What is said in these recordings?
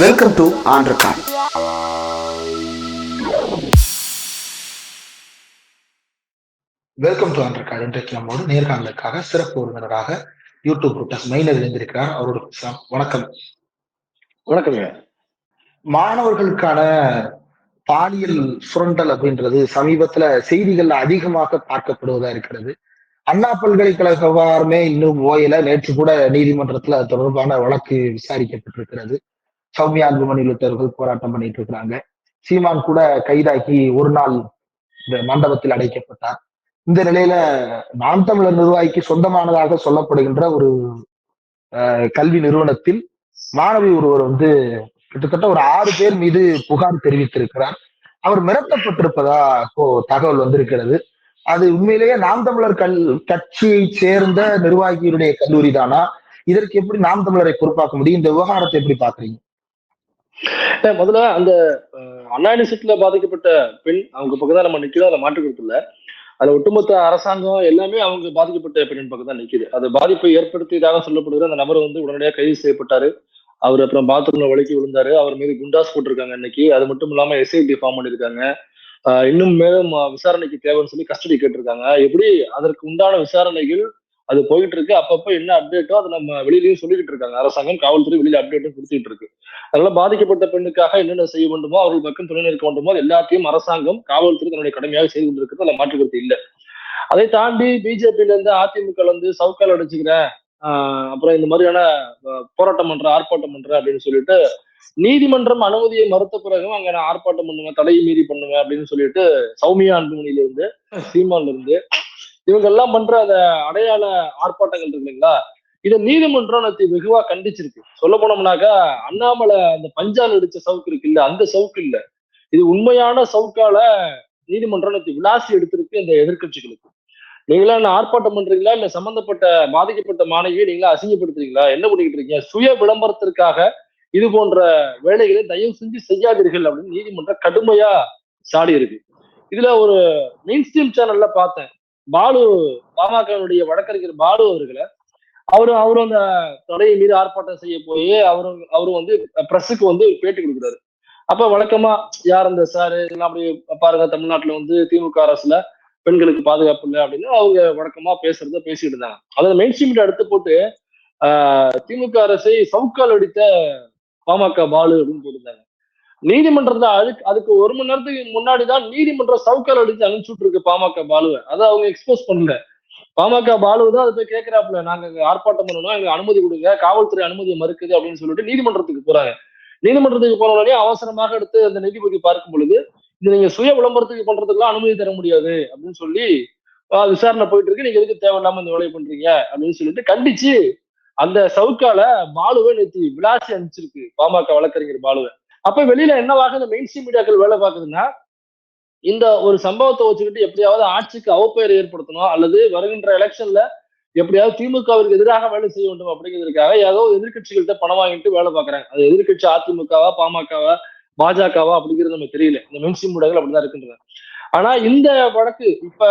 Welcome to ஆண்ட்ரகான் welcome to அண்டர்கார்டு இன்றைக்கு நம்மோடு நேர்காணலுக்காக சிறப்பு விருந்தினராக யூடியூப் ரூட்டஸ் மைனர் இணைந்திருக்கிறார். அவரோட வணக்கம். வணக்கங்க மாணவர்களுக்கான பாலியல் சுரண்டல் அப்படின்றது சமீபத்துல செய்திகள்ல அதிகமாக பார்க்கப்படுவதா இருக்கிறது. அண்ணா பல்கலைக்கழக விவகாரமே இன்னும் ஓயல. நேற்று கூட நீதிமன்றத்துல அது தொடர்பான வழக்கு விசாரிக்கப்பட்டிருக்கிறது. சௌமியா அன்புமணி உள்ளிட்டவர்கள் போராட்டம் பண்ணிட்டு இருக்கிறாங்க. சீமான் கூட கைதாகி ஒரு நாள் இந்த மண்டபத்தில் அடைக்கப்பட்டார். இந்த நிலையில நாம் தமிழர் நிர்வாகிக்கு சொந்தமானதாக சொல்லப்படுகின்ற ஒரு கல்வி நிறுவனத்தில் மாணவி ஒருவர் வந்து கிட்டத்தட்ட ஒரு ஆறு பேர் மீது புகார் தெரிவித்திருக்கிறார். அவர் மிரட்டப்பட்டிருப்பதா இப்போ தகவல் வந்திருக்கிறது. அது உண்மையிலேயே நாம் தமிழர் கல் கட்சியை சேர்ந்த நிர்வாகியுடைய கல்லூரி தானா இதற்கு எப்படி நாம் தமிழரை பொறுப்பாக்க முடியும்? இந்த விவகாரத்தை எப்படி பாக்குறீங்க முதல்ல அந்த அண்ணா பாதிக்கப்பட்ட பெண் அவங்க பக்கம் தான் நம்ம நிக்கிறோம் அதை மாற்றுக்கிறது இல்ல. அது ஒட்டுமொத்த அரசாங்கம் எல்லாமே அவங்க பாதிக்கப்பட்ட பெண்ணின் பக்கம் தான் நிக்குது. அது பாதிப்பை ஏற்படுத்தியதாக சொல்லப்படுகிற அந்த நபர் வந்து உடனடியாக கைது செய்யப்பட்டாரு. அவர் அப்புறம் பாத்ரூம்ல வழுக்கி விழுந்தாரு. அவர் மீது குண்டாஸ் போட்டிருக்காங்க இன்னைக்கு. அது மட்டும் இல்லாம எஸ்ஐடி ஃபார்ம் பண்ணியிருக்காங்க ஆஹ் இன்னும் மேலும் விசாரணைக்கு தேவைன்னு சொல்லி கஸ்டடி கேட்டிருக்காங்க. எப்படி அதற்கு உண்டான விசாரணைகள் அது போயிட்டு இருக்கு அப்பப்போ என்ன அப்டேட்டோ அதை நம்ம வெளியிலயும் சொல்லிக்கிட்டு இருக்காங்க. அரசாங்கம் காவல்துறை வெளியில அப்டேட்டும் கொடுத்துட்டு இருக்கு அதனால பாதிக்கப்பட்ட பெண்ணுக்காக என்னென்ன செய்ய வேண்டுமோ அவர்கள் பக்கம் துணை நிற்க வேண்டுமோ எல்லாத்தையும் அரசாங்கம் காவல்துறை தன்னுடைய கடமையாக செய்து கொண்டிருக்கிறது அதில் மாற்றுக்கிறது இல்லை. அதை தாண்டி பிஜேபியில இருந்து அதிமுக வந்து சவுக்கால் அடிச்சுக்கிறேன். ஆஹ் அப்புறம் இந்த மாதிரியான போராட்டம் பண்ற ஆர்ப்பாட்டம் பண்ற அப்படின்னு சொல்லிட்டு நீதிமன்றம் அனுமதியை மறுத்த பிறகும் அங்க நான் ஆர்ப்பாட்டம் பண்ணுவேன் தடையை மீறி பண்ணுவேன் அப்படின்னு சொல்லிட்டு சௌமியா அன்புமணியில இருந்து சீமான்ல இருந்து இவங்க எல்லாம் பண்ற அந்த அடையாள ஆர்ப்பாட்டங்கள் இருக்கு இல்லைங்களா? இதை நீதிமன்றம் வெகுவா கண்டிச்சிருக்கு. சொல்ல போனோம்னாக்கா அண்ணாமலை அந்த பஞ்சால் அடிச்ச சவுக்கு இருக்கு இல்ல அந்த சவுக்கு இல்ல. இது உண்மையான சவுக்கால நீதிமன்றம் விளாசி எடுத்திருக்கு இந்த எதிர்க்கட்சிகளுக்கு. நீங்களா என்ன ஆர்ப்பாட்டம் பண்றீங்களா? இல்ல சம்பந்தப்பட்ட பாதிக்கப்பட்ட மாணவியை நீங்களா அசிங்கப்படுத்துறீங்களா? என்ன பண்ணிக்கிட்டு இருக்கீங்க? சுய விளம்பரத்திற்காக இது போன்ற வேலைகளை தயவு செஞ்சு செய்யாதீர்கள் அப்படின்னு நீதிமன்றம் கடுமையா சாடி இருக்கு இதுல ஒரு மெயின் ஸ்ட்ரீம் சேனல்ல பார்த்தேன். பாலு பாமகனுடைய வழக்கறிஞர் பாலு அவர்களை அவரு அவரும் அந்த தடையை மீறி ஆர்ப்பாட்டம் செய்ய போய் அவரும் அவரும் வந்து பிரஸுக்கு வந்து பேட்டி கொடுக்குறாரு. அப்ப வழக்கமா யார் அந்த சார் இதெல்லாம் அப்படி பாருங்க தமிழ்நாட்டுல வந்து திமுக அரசுல பெண்களுக்கு பாதுகாப்பு இல்லை அப்படின்னு அவங்க வழக்கமா பேசுறத பேசிட்டு இருந்தாங்க. அதாவது மெயின் ஸ்ட்ரீம் எடுத்து போட்டு ஆஹ் திமுக அரசை சவுக்கால் அடித்த பாமக பாலு அப்படின்னு போட்டிருந்தாங்க. நீதிமன்றத்துல அதுக்கு அதுக்கு ஒரு மணி நேரத்துக்கு முன்னாடி தான் நீதிமன்றம் சவுக்கால் அடிச்சு அனுப்பிச்சுட்டு இருக்கு பாமக பாலுவை. அதை அவங்க எக்ஸ்போஸ் பண்ணல. பாமக பாலு தான் அதை போய் கேட்கிறாப்புல நாங்க ஆர்ப்பாட்டம் பண்ணணும் எங்களுக்கு அனுமதி கொடுங்க காவல்துறை அனுமதி மறுக்குது அப்படின்னு சொல்லிட்டு நீதிமன்றத்துக்கு போறாங்க. நீதிமன்றத்துக்கு போன உடனே அவசரமாக எடுத்து அந்த நீதிபதி பார்க்கும் பொழுது இது நீங்க சுய விளம்பரத்துக்கு பண்றதுக்குலாம் அனுமதி தர முடியாது அப்படின்னு சொல்லி விசாரணை போயிட்டு இருக்கு நீங்க எதுக்கு தேவையில்லாம இந்த வேலையை பண்றீங்க அப்படின்னு சொல்லிட்டு கண்டிச்சு அந்த சவுக்கால பாலுவை நேற்று விளாசி அனுப்பிச்சிருக்கு பாமக வழக்கறிஞர் பாலுவை. அப்ப வெளியில என்னவாக இந்த மெயின் ஸ்ட்ரீம் மீடியாக்கள் வேலை பார்க்குதுன்னா இந்த ஒரு சம்பவத்தை வச்சுக்கிட்டு எப்படியாவது ஆட்சிக்கு அவப்பெயர் ஏற்படுத்தணும் அல்லது வருகின்ற எலெக்ஷன்ல எப்படியாவது திமுகவிற்கு எதிராக வேலை செய்ய வேண்டும் அப்படிங்கிறதுக்காக ஏதோ எதிர்கட்சிகள்கிட்ட பணம் வாங்கிட்டு வேலை பார்க்குறாங்க. அது எதிர்கட்சி அதிமுகவா பாமகவா பாஜகவா அப்படிங்கிறது நமக்கு தெரியல. இந்த மென்ஸ்ட்ரீம் ஊடகங்கள் அப்படிதான் இருக்கின்றன. ஆனா இந்த வழக்கு இப்ப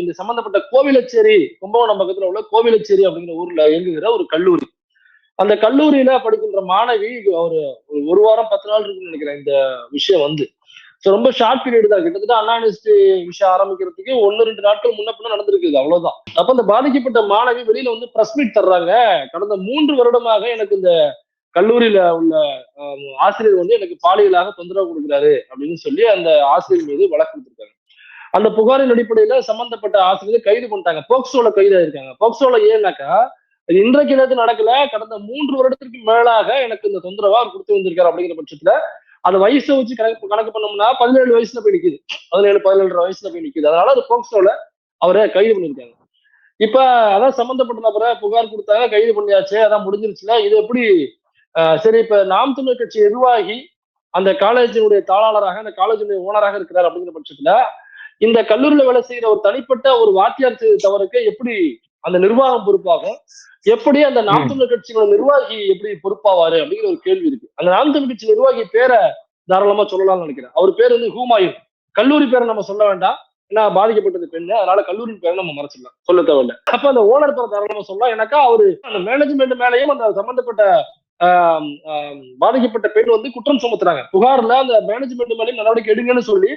இந்த சம்பந்தப்பட்ட கோவிலச்சேரி கும்பகோணம் பக்கத்துல உள்ள கோவிலச்சேரி அப்படிங்கிற ஊர்ல இயங்குகிற ஒரு கல்லூரி. அந்த கல்லூரியில படிக்கின்ற மாணவி ஒரு ஒரு ஒரு வாரம் பத்து நாள் இருக்குன்னு நினைக்கிறேன் இந்த விஷயம் வந்து. ஸோ ரொம்ப ஷார்ட் பீரியட் தான். கிட்டத்தட்ட அண்ணா யூனிவர்சிட்டி விஷயம் ஆரம்பிக்கிறதுக்கு ஒன்னு ரெண்டு நாட்கள் முன்ன பின்ன நடந்திருக்குது. அவ்வளவுதான். அப்ப அந்த பாதிக்கப்பட்ட மாணவி வெளியில வந்து பிரஸ் மீட் தர்றாங்க. கடந்த மூன்று வருடமாக எனக்கு இந்த கல்லூரியில உள்ள ஆசிரியர் வந்து எனக்கு பாலியலாக தொந்தரவு கொடுக்குறாரு அப்படின்னு சொல்லி அந்த ஆசிரியர் மீது வழக்கு கொடுத்துருக்காங்க அந்த புகாரின் அடிப்படையில சம்பந்தப்பட்ட ஆசிரியர் கைது பண்ணிட்டாங்க. போக்சோல கைது ஆயிருக்காங்க. போக்சோல ஏன்னாக்கா இது இன்றைக்கு நேரத்து நடக்கல? கடந்த மூன்று வருடத்திற்கு மேலாக எனக்கு இந்த தொந்தரவா அவர் கொடுத்து வந்திருக்காரு அப்படிங்கிற பட்சத்துல அந்த வயசை வச்சு கணக்கு கணக்கு பண்ணோம்னா பதினேழு வயசுல போய் நிக்குது. பதினேழு பதினேழு வயசுல போய் நிக்குது. அதனால அது போக்சோல அவரை கைது பண்ணியிருக்காங்க இப்ப அதான் சம்பந்தப்பட்ட நபரை புகார் கொடுத்தாங்க கைது பண்ணியாச்சு அதான் முடிஞ்சிருச்சுல. இது எப்படி ஆஹ் சரி இப்ப நாம் தமிழர் கட்சி நிர்வாகி அந்த காலேஜினுடைய தாளாளராக அந்த காலேஜினுடைய ஓனராக இருக்கிறார் அப்படிங்கிற பட்சத்துல இந்த கல்லூரியில வேலை செய்யற ஒரு தனிப்பட்ட ஒரு வாத்தியார் செய்த தவறுக்கு எப்படி அந்த நிர்வாகம் பொறுப்பாகும்? எப்படி அந்த நாம் தமிழர் கட்சியோட நிர்வாகி எப்படி பொறுப்பாவாரு அப்படிங்கிற ஒரு கேள்வி இருக்கு. அந்த நாம் தமிழ் கட்சி நிர்வாகி பேரை தாராளமா சொல்லலாம்னு நினைக்கிறேன். அவர் பேர் வந்து ஹூமாயூன். கல்லூரி பேரை நம்ம சொல்ல வேண்டாம். ஏன்னா பாதிக்கப்பட்டது பெண்ணு அதனால கல்லூரியின் பேரை நம்ம மறைச்சிடலாம். சொல்ல தேவையில்ல. அப்ப அந்த ஓனர் பேரை தாராளமா சொல்லலாம். எனக்கா அவரு அந்த மேனேஜ்மெண்ட் மேலேயும் அந்த சம்பந்தப்பட்ட ஆஹ் ஆஹ் பாதிக்கப்பட்ட பெண் வந்து குற்றம் சுமத்துறாங்க. புகார்ல அந்த மேனேஜ்மெண்ட் மேலேயும் நடவடிக்கை எடுங்கன்னு சொல்லி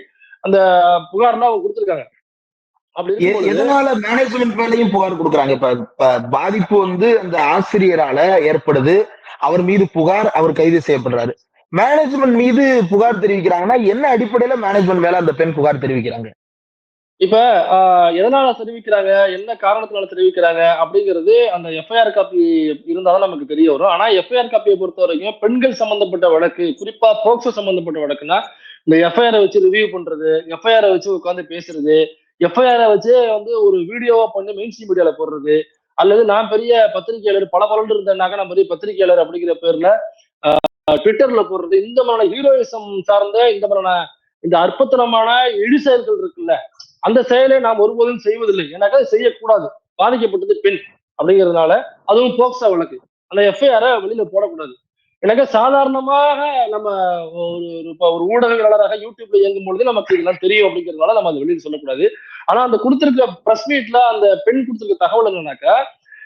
அந்த புகார்ல அவங்க கொடுத்துருக்காங்க. எதனால மேனேஜ்மெண்ட் மேலயும் புகார் கொடுக்குறாங்க? இப்ப பாதிப்பு வந்து அந்த ஆசிரியரால ஏற்படுது. அவர் மீது புகார் அவர் கைது செய்யப்படுறாரு. மேனேஜ்மெண்ட் மீது புகார் தெரிவிக்கிறாங்கன்னா என்ன அடிப்படையில மேனேஜ்மெண்ட் மேல அந்த பெண் புகார் தெரிவிக்கிறாங்க? இப்ப எதனால தெரிவிக்கிறாங்க? என்ன காரணத்தினால தெரிவிக்கிறாங்க? அப்படிங்கிறது அந்த எஃப்ஐஆர் காப்பி இருந்தாதான் நமக்கு தெரிய வரும். ஆனா எஃப்ஐஆர் காப்பியை பொறுத்த வரைக்கும் பெண்கள் சம்பந்தப்பட்ட வழக்கு குறிப்பா போக்சோ சம்பந்தப்பட்ட வழக்குனா இந்த எஃப்ஐஆரை வச்சு ரிவ்யூ பண்றது எஃப்ஐஆரை வச்சு உட்காந்து பேசுறது எஃப்ஐஆரை வச்சு வந்து ஒரு வீடியோவா பண்ணி மெயின் ஸ்ட்ரீம் மீடியால போடுறது. அல்லது நான் பெரிய பத்திரிகையாளர் பல பலன் இருந்தேனாக்க நான் பெரிய பத்திரிகையாளர் அப்படிங்கிற பேர்ல ட்விட்டர்ல போடுறது. இந்த மாதிரியான ஹீரோயிசம் சார்ந்த இந்த மாதிரியான இந்த அற்புதமான இழி செயல்கள் இருக்குல்ல அந்த செயலை நாம் ஒருபோதும் செய்வதில்லை. ஏன்னாக்கா அது செய்யக்கூடாது. பாதிக்கப்பட்டது பெண் அப்படிங்கிறதுனால அதுவும் போக்சா வழக்கு. அந்த எஃப்ஐஆரை வெளியில போடக்கூடாது. எனக்கு சாதாரணமாக நம்ம ஒரு இப்ப ஒரு ஊடகவியலாளராக யூடியூப்ல இயங்கும் பொழுது நமக்கு இதெல்லாம் தெரியும் அப்படிங்கிறதுனால நம்ம அதை வெளியில சொல்லக்கூடாது. ஆனா அந்த கொடுத்திருக்க பிரஸ் மீட்ல அந்த பெண் கொடுத்திருக்க தகவல் என்னன்னாக்கா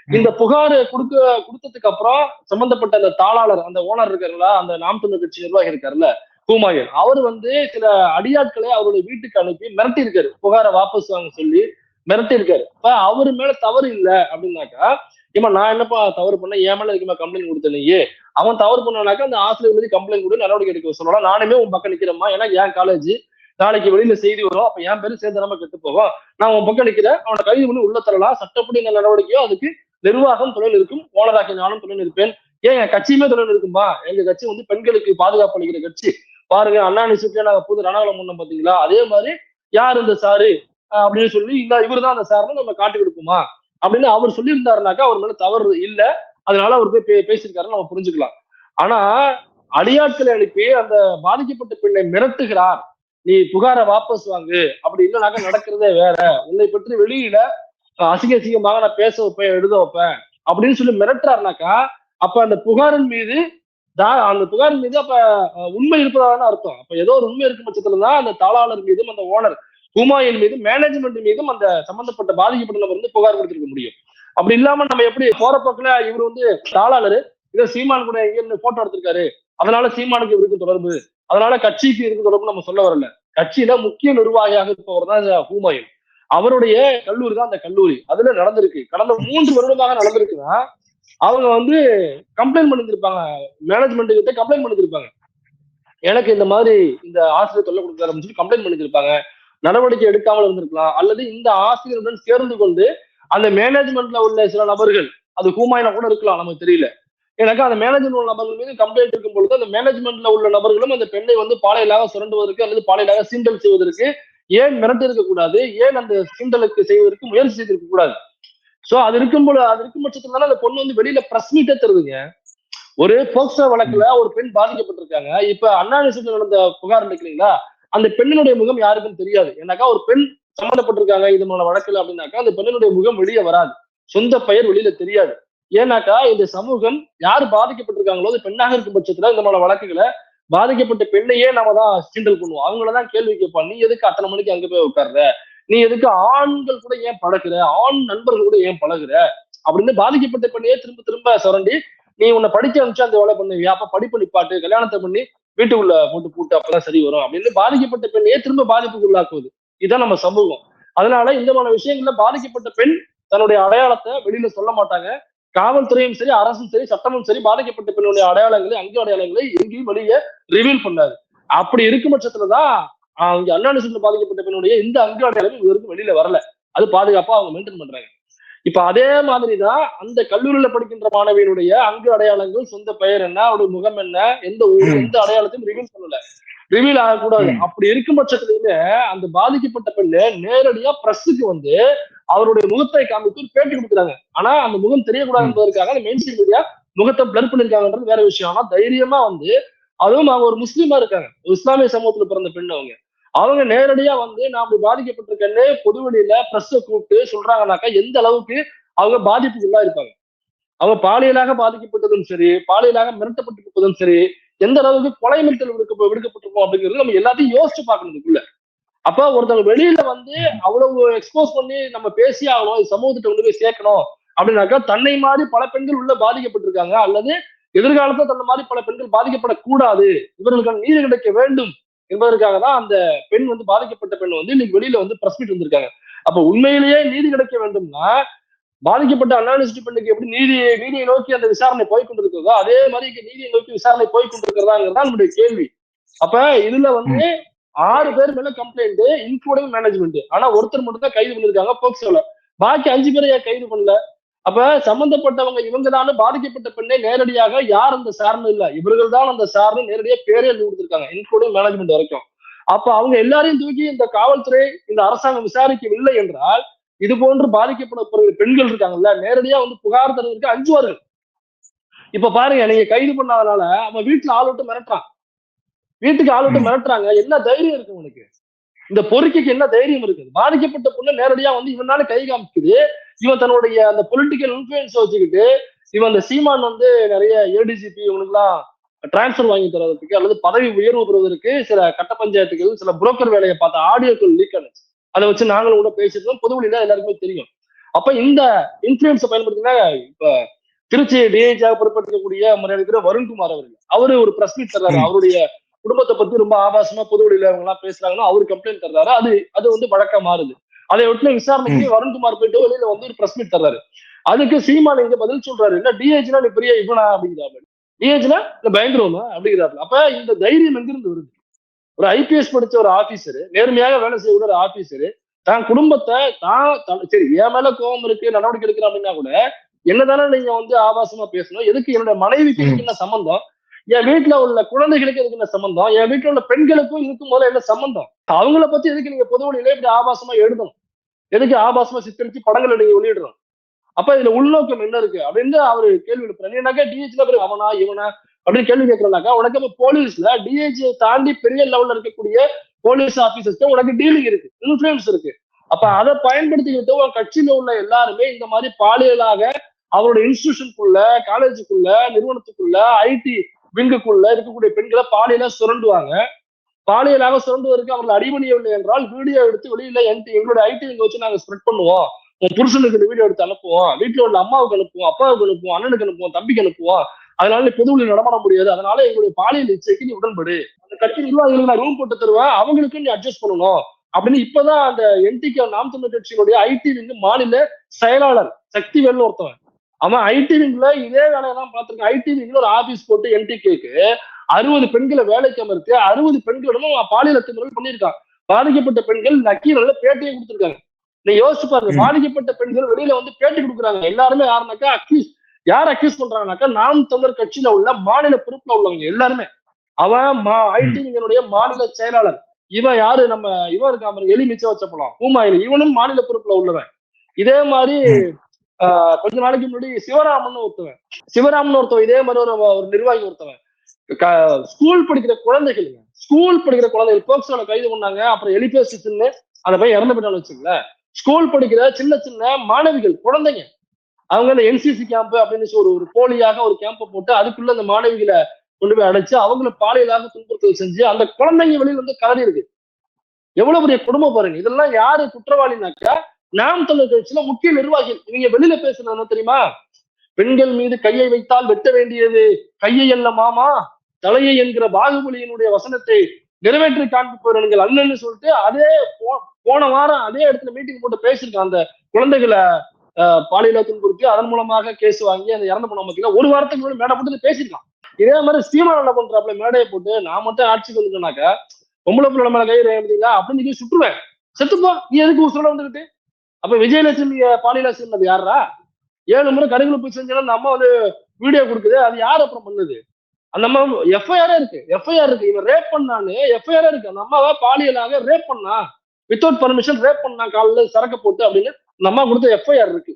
இந்த புகார் கொடுக்க கொடுத்ததுக்கு அப்புறம் சம்பந்தப்பட்ட அந்த தாளாளர் அந்த ஓனர் இருக்காருல்ல அந்த நாம் தமிழர் கட்சி நிர்வாகி இருக்காருல்ல பூமாயன் அவர் வந்து சில அடியாட்களை அவருடைய வீட்டுக்கு அனுப்பி மிரட்டி இருக்காரு புகாரை வாபஸ் வாங்க சொல்லி மிரட்டி இருக்காரு இப்ப அவர் மேல தவறு இல்ல அப்படின்னாக்கா ஏமா நான் என்னப்பா தவறு பண்ண என் மேல இருக்குமா கம்ப்ளைண்ட் கொடுத்தனையே அவன் தவறு பண்ணாக்கா அந்த ஆசிரியர் மீது கம்ப்ளைண்ட் கொடு நடவடிக்கை எடுக்க சொல்லலாம் நானுமே உன் பக்கம் நிக்கிறேம்மா. ஏன்னா என் காலேஜ் நாளைக்கு வெளியில செய்தி வரும். அப்ப என் பேரு சேர்ந்து கெட்டு போவோம் நான் உன் பக்கம் நிக்கிறேன். அவனை கைது பண்ணி உள்ள தரலாம். சட்டப்படி என்ன நடவடிக்கையோ அதுக்கு நிர்வாகம் தொழில் இருக்கும். ஓனராக்கி நானும் தொழில் இருப்பேன். ஏன் என் கட்சியுமே தொழில் இருக்கும்பா? எங்க கட்சி வந்து பெண்களுக்கு பாதுகாப்பு அளிக்கிற கட்சி. பாருங்க அண்ணா நிசுத்தியா நாங்க புது ரணவலம் பண்ணோம் பாத்தீங்களா? அதே மாதிரி யார் இந்த சாரு? அப்படின்னு சொல்லி இந்த இவர் தான் அந்த சார்னு நம்ம காட்டி கொடுப்போமா? அப்படின்னு அவர் சொல்லியிருந்தாருனாக்கா அவர் மேல தவறு இல்ல. அதனால அவர் போய் பே- பேசியிருக்காருன்னு நம்ம புரிஞ்சுக்கலாம். ஆனா அடியாட்களை அனுப்பி அந்த பாதிக்கப்பட்ட பெண்ணை மிரட்டுகிறார். நீ புகாரை வாபஸ் வாங்கு. அப்படி இல்லைனாக்கா நடக்கிறதே வேற. உன்னை பற்றி வெளியில அசிங்க அசிங்கமாக நான் பேச வைப்பேன் எழுத வைப்பேன். அப்படின்னு சொல்லி மிரட்டுறாருனாக்கா அப்ப அந்த புகாரின் மீது அந்த புகாரின் மீது அப்ப உண்மை இருப்பதான அர்த்தம். அப்ப ஏதோ ஒரு உண்மை இருக்கும் பட்சத்துல தான் அந்த தாளாளர் மீதும் அந்த ஓனர் ஹுமாயின் மீதும் மேனேஜ்மெண்ட் மீதும் அந்த சம்பந்தப்பட்ட பாதிக்கப்பட்ட நபர் வந்து புகார் கொடுத்திருக்க முடியும். அப்படி இல்லாம நம்ம எப்படி போற போக்குல இவர் வந்து தாளாளர் இதோ சீமான் கூட எங்க போட்டோ எடுத்திருக்காரு. அதனால சீமானுக்கு இவருக்கு தொடர்பு. அதனால கட்சிக்கு இருக்கு தொடர்பு நம்ம சொல்ல வரல. கட்சியில முக்கிய நிர்வாகியாக இருப்பவர் தான் இந்த ஹூமாயூன். அவருடைய கல்லூரி தான் அந்த கல்லூரி. அதுல நடந்திருக்கு. கடந்த மூன்று வருடமாக நடந்திருக்குன்னா அவங்க வந்து கம்ப்ளைண்ட் பண்ணிருப்பாங்க மேனேஜ்மெண்ட் கிட்ட கம்ப்ளைண்ட் பண்ணிருப்பாங்க எனக்கு இந்த மாதிரி இந்த ஆசிரியர் தொல்லை கொடுக்குறாருன்னு சொல்லி கம்ப்ளைண்ட் பண்ணிருப்பாங்க நடவடிக்கை எடுக்காமல் இருந்திருக்கலாம். அல்லது இந்த ஆசிரியருடன் சேர்ந்து கொண்டு அந்த மேனேஜ்மெண்ட்ல உள்ள சில நபர்கள் அது ஹூமாயினா கூட இருக்கலாம் நமக்கு தெரியல. எனக்கு அந்த மேனேஜ்மெண்ட் உள்ள நபர்கள் மீது கம்ப்ளைண்ட் இருக்கும் பொழுது அந்த மேனேஜ்மெண்ட்ல உள்ள நபர்களும் அந்த பெண்ணை வந்து பாலையிலாக சுரண்டுவதற்கு அல்லது பாலையிலாக சீண்டல் செய்வதற்கு ஏன் மிரட்டி இருக்க கூடாது? ஏன் அந்த சீண்டலுக்கு செய்வதற்கு முயற்சி செய்திருக்க கூடாது? சோ அது இருக்கும் போது அது இருக்கும் பட்சத்துல அந்த பொண்ணு வந்து வெளியில பிரஸ் மீட்டே தருதுங்க. ஒரு போக்சோ வழக்குல ஒரு பெண் பாதிக்கப்பட்டிருக்காங்க. இப்ப அண்ணா நடந்த புகார் நினைக்கிறீங்களா அந்த பெண்ணினுடைய முகம் யாருக்கும் தெரியாது. ஏன்னாக்கா ஒரு பெண் சம்மந்தப்பட்டிருக்காங்க இது போல வழக்குல அப்படின்னாக்கா அந்த பெண்ணினுடைய முகம் வெளியே வராது. சொந்த பெயர் வெளியில தெரியாது. ஏன்னாக்கா இந்த சமூகம் யார் பாதிக்கப்பட்டிருக்காங்களோ அது பெண்ணாக இருக்கும் பட்சத்துல இந்த மாதிரி வழக்குகளை பாதிக்கப்பட்ட பெண்ணையே நம்ம தான் சீண்டல் பண்ணுவோம். அவங்களதான் கேள்வி கேட்பான் நீ எதுக்கு அத்தனை மணிக்கு அங்க போய் உட்கார்ற? நீ எதுக்கு ஆண்கள் கூட ஏன் பழகுற? ஆண் நண்பர்கள் கூட ஏன் பழகுற? அப்படின்னு பாதிக்கப்பட்ட பெண்ணையே திரும்ப திரும்ப சுரண்டி நீ உன்னை படிக்க அனுப்பிச்சு அந்த வேலை பண்ணுவியா அப்ப படிப்பு நிப்பாட்டு கல்யாணத்தை பண்ணி. வீட்டுக்குள்ள போட்டு பூட்டு அப்பதான் சரி வரும் அப்படின்னு பாதிக்கப்பட்ட பெண்ணையே திரும்ப பாதிப்புக்கு உள்ளாக்குவது? இதுதான் நம்ம சமூகம். அதனால இந்த மாதிரி விஷயங்கள்ல பாதிக்கப்பட்ட பெண் தன்னுடைய அடையாளத்தை வெளியில சொல்ல மாட்டாங்க. காவல்துறையும் சரி அரசும் சரி சட்டமும் சரி பாதிக்கப்பட்ட பெண்ணுடைய அடையாளங்களை அங்கு அடையாளங்களை எங்கேயும் வெளியே ரிவீல் பண்ணாது. அப்படி இருக்கும் பட்சத்துலதான் ஆஹ் இங்க அண்ணா பாதிக்கப்பட்ட பெண்ணுடைய இந்த அங்கு அடையாளம் இவருக்கு வெளியில வரல. அது பாதுகாப்பா அவங்க மெயின்டைன் பண்றாங்க. இப்ப அதே மாதிரிதான் அந்த கல்லூரியில படிக்கின்ற மாணவியினுடைய அங்கு அடையாளங்கள் சொந்த பெயர் என்ன அவருடைய முகம் என்ன எந்த ஊர். எந்த அடையாளத்தையும் ரிவீல் பண்ணல. ரிவீல் ஆகக்கூடாது. அப்படி இருக்கும் பட்சத்திலுமே அந்த பாதிக்கப்பட்ட பெண்ணு நேரடியா பிரஸுக்கு வந்து அவருடைய முகத்தை காமித்து ஒரு பேட்டி கொடுக்குறாங்க. ஆனா அந்த முகம் தெரியக்கூடாது என்பதற்காக மெயின் ஸ்ட்ரீம் மீடியா முகத்தை பிளர் பண்ணிருக்காங்கன்றது வேற விஷயம். ஆனா தைரியமா வந்து அதுவும் அவங்க ஒரு முஸ்லீமா இருக்காங்க. ஒரு இஸ்லாமிய சமூகத்துல பிறந்த பெண் அவங்க. அவங்க நேரடியா வந்து நான் அப்படி பாதிக்கப்பட்டிருக்கேன்னு பொதுவெளியில பிரஸ்ஸ கூப்பிட்டு சொல்றாங்கனாக்கா எந்த அளவுக்கு அவங்க பாதிப்புக்குள்ளா இருப்பாங்க. அவங்க பாலியலாக பாதிக்கப்பட்டதும் சரி பாலியலாக மிரட்டப்பட்டிருப்பதும் சரி எந்த அளவுக்கு கொலை மிரட்டல் விடுக்க விடுக்கப்பட்டிருக்கோம் அப்படிங்கிறது நம்ம எல்லாத்தையும் யோசிச்சு பார்க்கணும் அப்ப ஒருத்தவங்க வெளியில வந்து அவ்வளவு எக்ஸ்போஸ் பண்ணி நம்ம பேசி ஆகணும் இது சமூகத்திட்ட கொண்டு போய் சேர்க்கணும் அப்படின்னாக்கா தன்னை மாதிரி பல பெண்கள் உள்ள பாதிக்கப்பட்டிருக்காங்க அல்லது எதிர்காலத்துல தன்னை மாதிரி பல பெண்கள் பாதிக்கப்படக்கூடாது. இவர்களுக்கான நீதி கிடைக்க வேண்டும் என்பதற்காக தான் அந்த பெண் வந்து பாதிக்கப்பட்ட பெண் வந்து இன்னைக்கு வெளியில வந்து பிரஸ் மீட் வந்திருக்காங்க. அப்ப உண்மையிலேயே நீதி கிடைக்க வேண்டும்னா பாதிக்கப்பட்ட அனானிசிட்டி பெண்ணுக்கு எப்படி நீதி நீதியை நோக்கி அந்த விசாரணை போய் கொண்டிருக்கிறதோ அதே மாதிரி நீதியை நோக்கி விசாரணை போய் கொண்டிருக்கிறதாங்கிறதா நம்முடைய கேள்வி. அப்ப இதுல வந்து ஆறு பேர் மேல கம்ப்ளைண்ட் இன்க்ளூடிங் மேனேஜ்மெண்ட் ஆனா ஒருத்தர் மட்டும் தான் கைது பண்ணிருக்காங்க போக்சோல பாக்கி அஞ்சு பேரை கைது பண்ணல? அப்ப சம்பந்தப்பட்டவங்க இவங்க தானே பாதிக்கப்பட்ட பெண்ணை நேரடியாக யார் அந்த சார்னு இல்ல. இவர்கள் தான் அந்த சார்னு நேரடியா பேரே எழுதி கொடுத்திருக்காங்க இன்க்ளூடிங் மேனேஜ்மெண்ட் வரைக்கும். அப்ப அவங்க எல்லாரையும் தூக்கி இந்த காவல்துறை இந்த அரசாங்கம் விசாரிக்கவில்லை என்றால் இது போன்று பாதிக்கப்படக்கூடிய பெண்கள் இருக்காங்கல்ல நேரடியா வந்து புகார் தருவதற்கு அஞ்சுவார்கள். இப்ப பாருங்க நீங்க கைது பண்ணாதனால அவன் வீட்டுல ஆள் விட்டு மிரட்டுறான். வீட்டுக்கு ஆள் விட்டு மிரட்டுறாங்க என்ன தைரியம் இருக்கு உனக்கு இந்த பொறுக்கைக்கு என்ன தைரியம் இருக்குது? பாதிக்கப்பட்ட பொண்ணு நேரடியா வந்து இவனால கை காமிக்குது. இவன் தன்னுடைய அந்த பொலிட்டிக்கல் இன்ஃபுளுன்ஸ் வச்சுக்கிட்டு இவன் அந்த சீமான் வந்து நிறைய ஏடிஜிபி இவனுக்குலாம் டிரான்ஸ்பர் வாங்கி தரதுக்கு அல்லது பதவி உயர்வு பெறுவதற்கு சில கட்ட பஞ்சாயத்துகள் சில புரோக்கர் வேலையை பார்த்த ஆடியோக்கள் லீக் ஆனிச்சு அதை வச்சு நாங்களும் கூட பேசியிருக்கோம் பொது வழியில எல்லாருக்குமே தெரியும். அப்ப இந்த இன்ஃபுளுன்ஸை பயன்படுத்தினா இப்ப திருச்சி டிஐஜியாக பொறுப்பேற்கக்கூடிய மரியாதைக்குரிய வருண்குமார் அவர்கள். அவரு ஒரு பிரஸ் மீட் தர்றாரு. அவருடைய குடும்பத்தை பத்தி ரொம்ப ஆபாசமா பொது வழியில அவங்க எல்லாம் பேசுறாங்கன்னா அவரு கம்ப்ளைண்ட் தர்றாரு. அது அது வந்து வழக்கா மாறுது. அதை ஒட்டின விசாரணைக்கு வருண்குமார் போயிட்டு வெளியில வந்து ஒரு பிரஸ் மீட் தர்றாரு. அதுக்கு சீமான் இங்க பதில் சொல்றாரு. இல்ல டிஹெச்னா நீ பெரிய இவனா? அப்படிங்கிறாரு. டிஹெச்னா இல்ல பயங்கரமா அப்படிங்கிறாரு. அப்ப இந்த தைரியம் எங்கிருந்து வருது? ஒரு ஐபிஎஸ் படிச்ச ஒரு ஆபீசர் நேர்மையாக வேலை செய்யக்கூடிய ஒரு ஆபீசர் தான் குடும்பத்தை தான் சரி என் மேல கோபம் இருக்கு நடவடிக்கை எடுக்கிறேன் அப்படின்னா கூட என்னதானே நீங்க வந்து ஆபாசமா பேசணும்? எதுக்கு என்னோட மனைவிக்கு என்ன சம்பந்தம்? என் வீட்டுல உள்ள குழந்தைகளுக்கு எதுக்கு என்ன சம்பந்தம்? என் வீட்டுல உள்ள பெண்களுக்கும் இதுக்கும் முதல்ல என்ன சம்பந்தம்? அவங்கள பத்தி எதுக்கு நீங்க பொது இப்படி ஆபாசமா எழுதணும்? எதுக்கு ஆபாசமா சித்தரிச்சு படங்களை நீங்க வெளியிடணும் அப்ப இதுல உள்நோக்கம் என்ன இருக்கு? அப்படின்னு அவரு கேள்வி எழுப்புறாரு. டிஹெச்ல அவனா இவனா? அப்படின்னு கேள்வி கேட்கறனாக்கா உனக்கு இப்ப போலீஸ்ல டிஹெச்ஐ தாண்டி பெரிய லெவல்ல இருக்கக்கூடிய போலீஸ் ஆபீசர்ஸ் உனக்கு டீலிங் இருக்கு இன்ஃபுளுன்ஸ் இருக்கு. அப்ப அதை பயன்படுத்திக்கிட்டு உன் கட்சியில உள்ள எல்லாருமே இந்த மாதிரி பாலியலாக அவரோட இன்ஸ்டிடியூஷனுக்குள்ள காலேஜுக்குள்ள நிறுவனத்துக்குள்ள ஐடி விங்குக்குள்ள இருக்கக்கூடிய பெண்களை பாலியலா சுரண்டுவாங்க. பாலியலாக சுரண்டுவதற்கு அவர்கள் அடிமணியவில்லை என்றால் வீடியோ எடுத்து வெளியில எங்களோட ஐடி விங்க வச்சு நாங்க ஸ்ப்ரெட் பண்ணுவோம். புருஷனுக்கு வீடியோ எடுத்து அனுப்புவோம். வீட்டுல உள்ள அம்மாவுக்கு அனுப்புவோம் அப்பாவுக்கு அனுப்புவோம் அண்ணனுக்கு அனுப்புவோம் தம்பிக்கு அனுப்புவோம். அதனால நீ பொதுவில் நடமாட முடியாது. அதனால எங்களுடைய பாலியல் இச்சைக்கு நீ உடன்படு. அந்த கட்சி நிர்வாகிகளுக்கு நான் ரூம் போட்டு தருவேன். அவங்களுக்கு நீ அட்ஜஸ்ட் பண்ணணும். அப்படின்னு இப்பதான் அந்த என்டிகே நாம் தமிழ் கட்சியினுடைய ஐடி விங்கு மாநில செயலாளர் சக்திவேல்னு ஒருத்தவன். அவன் ஐடி விங்ல இதே வேலையெல்லாம் பார்த்திருக்கான். ஐடி விங்ல ஒரு ஆபீஸ் போட்டு என்டிகேக்கு அறுபது பெண்களை வேலைக்கு அமர்த்தி அறுபது பெண்களிடமும் பாலியல் அத்துமுறை பண்ணியிருக்கான். பாதிக்கப்பட்ட பெண்கள் நக்கீரல்ல பேட்டியை கொடுத்திருக்காங்க. நீ யோசிச்சு பாருங்க பாதிக்கப்பட்ட பெண்கள் வெளியில வந்து பேட்டி கொடுக்குறாங்க. எல்லாருமே யாருனாக்கா அக்யூஸ் யார் அக்யூஸ் பண்றாங்கனாக்கா நாம் தமிழர் கட்சியில உள்ள மாநில பொறுப்புல உள்ளவங்க எல்லாருமே. அவன் மா ஐடிவிங்களுடைய மாநில செயலாளர். இவன் யாரு? நம்ம இவன் இருக்காம எலி மிச்சம் வச்ச பழம் பூமாயில இவனும் மாநில பொறுப்புல உள்ளவன். இதே மாதிரி கொஞ்ச நாளைக்கு முன்னாடி சிவராமன் ஒருத்தவன் சிவராமன் ஒருத்தவன் இதே மாதிரி ஒரு ஒரு நிர்வாகி ஒருத்தவன் ஸ்கூல் படிக்கிற குழந்தைகளுங்க ஸ்கூல் படிக்கிற குழந்தைகள் போக்சோல கைது பண்ணாங்க அப்புறம் எலிபேசின்னு அந்த பையன் இறந்து போயிட்டான்னு வச்சுங்களேன் ஸ்கூல் படிக்கிற சின்ன சின்ன மாணவிகள் குழந்தைங்க அவங்க அந்த என்சிசி கேம்ப் அப்படின்னு ஒரு ஒரு போலியாக ஒரு கேம்பை போட்டு அதுக்குள்ள அந்த மாணவிகளை கொண்டு போய் அடைச்சு அவங்கள பாலியலாக துன்புறுத்தல் செஞ்சு அந்த குழந்தைங்க வெளியில வந்து கதறி இருக்கு. எவ்வளவு பெரிய குடும்பம் பாருங்க. இதெல்லாம் யாரு குற்றவாளினாக்கா நாம் தமிழர் கட்சியில முக்கிய நிர்வாகிகள். இவங்க வெளியில பேசுனது தெரியுமா? பெண்கள் மீது கையை வைத்தால் வெட்ட வேண்டியது கையை அல்ல மாமா. தலையை என்கிற பாகுபலியினுடைய வசனத்தை நிறைவேற்றி காண்பிப்பவர் எங்கள் அண்ணன்னு சொல்லிட்டு அதே போன வாரம் அதே இடத்துல மீட்டிங் போட்டு பேசியிருக்கான் அந்த குழந்தைகளை பாலியல துன்புறுத்தி அதன் மூலமாக கேஸ் வாங்கி அந்த இறந்து போன மக்கள் ஒரு வாரத்துக்கு முன்னாடி மேடை போட்டு பேசியிருக்கான். இதே மாதிரி சீமான் என்ன பண்றாப்புல மேடையை போட்டு நான் மட்டும் ஆட்சிக்கு வந்துட்டேனாக்கா பொம்பளை பிள்ளை மேல கை அப்படின்னு சொல்லி சுற்றுவேன் செத்துப்போ நீ எதுக்கு உசுரோட வந்துகிட்டு? அப்ப விஜயலட்சுமி பாலியலட்சுமி அது யாரா ஏழு முறை போய் செஞ்சாலும் நம்ம அம்மா வந்து வீடியோ கொடுக்குது. அது யார் அப்புறம் பண்ணுது? அந்த அம்மா எஃப்ஐஆரே இருக்கு. எஃப்ஐஆர் இருக்கு. இவன் ரேப் பண்ணான்னு எஃப்ஐஆரே இருக்கு. அந்த அம்மாவை பாலியலாக ரேப் பண்ணா? வித்தவுட் பர்மிஷன் ரேப் பண்ணா? காலில் சரக்க போட்டு அப்படின்னு அந்த அம்மா கொடுத்த எஃப்ஐஆர் இருக்கு.